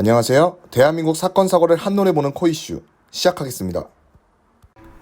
안녕하세요. 대한민국 사건 사고를 한눈에 보는 코이슈 시작하겠습니다.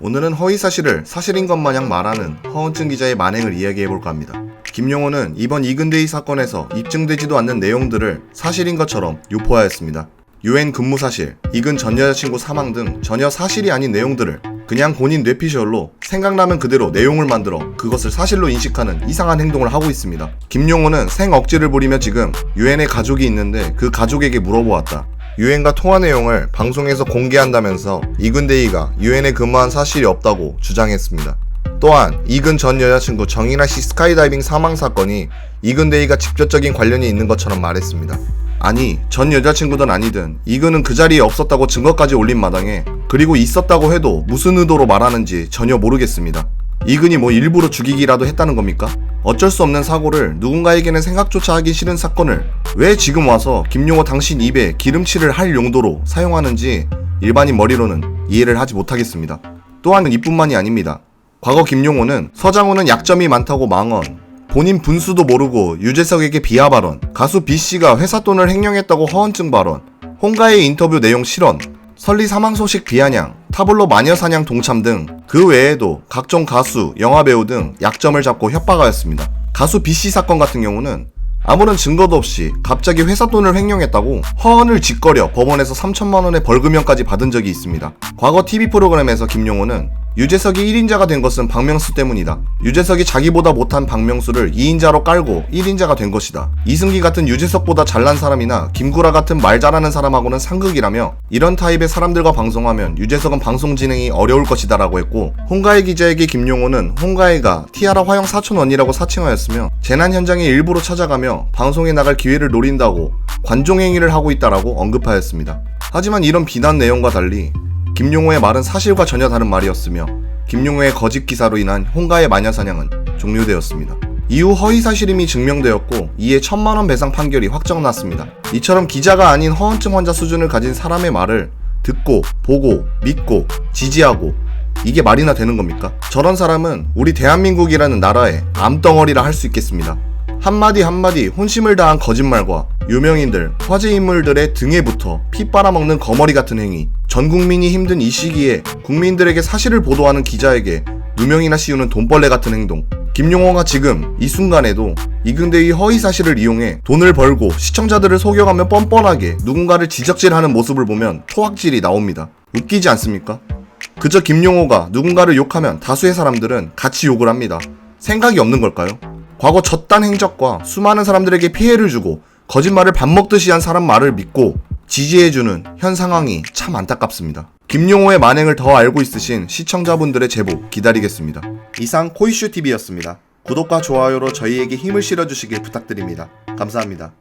오늘은 허위 사실을 사실인 것 마냥 말하는 허언증 기자의 만행을 이야기해 볼까 합니다. 김용호는 이번 이근대이 사건에서 입증되지도 않는 내용들을 사실인 것처럼 유포하였습니다. 유엔 근무 사실, 이근 전 여자친구 사망 등 전혀 사실이 아닌 내용들을 그냥 본인 뇌피셜로 생각나면 그대로 내용을 만들어 그것을 사실로 인식하는 이상한 행동을 하고 있습니다. 김용호는 생 억지를 부리며 지금 유엔에 가족이 있는데 그 가족에게 물어보았다. 유엔과 통화 내용을 방송에서 공개한다면서 이근대이가 유엔에 근무한 사실이 없다고 주장했습니다. 또한 이근 전 여자친구 정인아 씨 스카이다이빙 사망 사건이 이근대이가 직접적인 관련이 있는 것처럼 말했습니다. 아니 전 여자친구든 아니든 이근은 그 자리에 없었다고 증거까지 올린 마당에 그리고 있었다고 해도 무슨 의도로 말하는지 전혀 모르겠습니다. 이근이 뭐 일부러 죽이기라도 했다는 겁니까? 어쩔 수 없는 사고를 누군가에게는 생각조차 하기 싫은 사건을 왜 지금 와서 김용호 당신 입에 기름칠을 할 용도로 사용하는지 일반인 머리로는 이해를 하지 못하겠습니다. 또한 이뿐만이 아닙니다. 과거 김용호는 서장훈은 약점이 많다고 망언, 본인 분수도 모르고 유재석에게 비하 발언, 가수 B씨가 회사 돈을 횡령했다고 허언증 발언, 홍가의 인터뷰 내용 실언, 설리 사망 소식 비아냥, 타블로 마녀 사냥 동참 등 그 외에도 각종 가수, 영화배우 등 약점을 잡고 협박하였습니다. 가수 B씨 사건 같은 경우는 아무런 증거도 없이 갑자기 회사 돈을 횡령했다고 허언을 짓거려 법원에서 3천만 원의 벌금형까지 받은 적이 있습니다. 과거 TV 프로그램에서 김용호는 유재석이 1인자가 된 것은 박명수 때문이다. 유재석이 자기보다 못한 박명수를 2인자로 깔고 1인자가 된 것이다. 이승기 같은 유재석보다 잘난 사람이나 김구라 같은 말 잘하는 사람하고는 상극이라며 이런 타입의 사람들과 방송하면 유재석은 방송 진행이 어려울 것이다라고 했고 홍가희 기자에게 김용호는 홍가희가 티아라 화영 사촌 언니라고 사칭하였으며 재난 현장에 일부러 찾아가며 방송에 나갈 기회를 노린다고 관종행위를 하고 있다라고 언급하였습니다. 하지만 이런 비난 내용과 달리 김용호의 말은 사실과 전혀 다른 말이었으며 김용호의 거짓 기사로 인한 홍가의 마녀 사냥은 종료되었습니다. 이후 허위 사실임이 증명되었고 이에 천만 원 배상 판결이 확정났습니다. 이처럼 기자가 아닌 허언증 환자 수준을 가진 사람의 말을 듣고 보고 믿고 지지하고 이게 말이나 되는 겁니까? 저런 사람은 우리 대한민국이라는 나라의 암덩어리라 할 수 있겠습니다. 한마디 한마디 혼심을 다한 거짓말과 유명인들, 화제 인물들의 등에 붙어 피 빨아먹는 거머리 같은 행위. 전 국민이 힘든 이 시기에 국민들에게 사실을 보도하는 기자에게 누명이나 씌우는 돈벌레 같은 행동. 김용호가 지금 이 순간에도 이근대의 허위 사실을 이용해 돈을 벌고 시청자들을 속여가며 뻔뻔하게 누군가를 지적질하는 모습을 보면 토악질이 나옵니다. 웃기지 않습니까? 그저 김용호가 누군가를 욕하면 다수의 사람들은 같이 욕을 합니다. 생각이 없는 걸까요? 과거 저딴 행적과 수많은 사람들에게 피해를 주고 거짓말을 밥 먹듯이 한 사람 말을 믿고 지지해주는 현 상황이 참 안타깝습니다. 김용호의 만행을 더 알고 있으신 시청자분들의 제보 기다리겠습니다. 이상 코이슈TV였습니다. 구독과 좋아요로 저희에게 힘을 실어주시길 부탁드립니다. 감사합니다.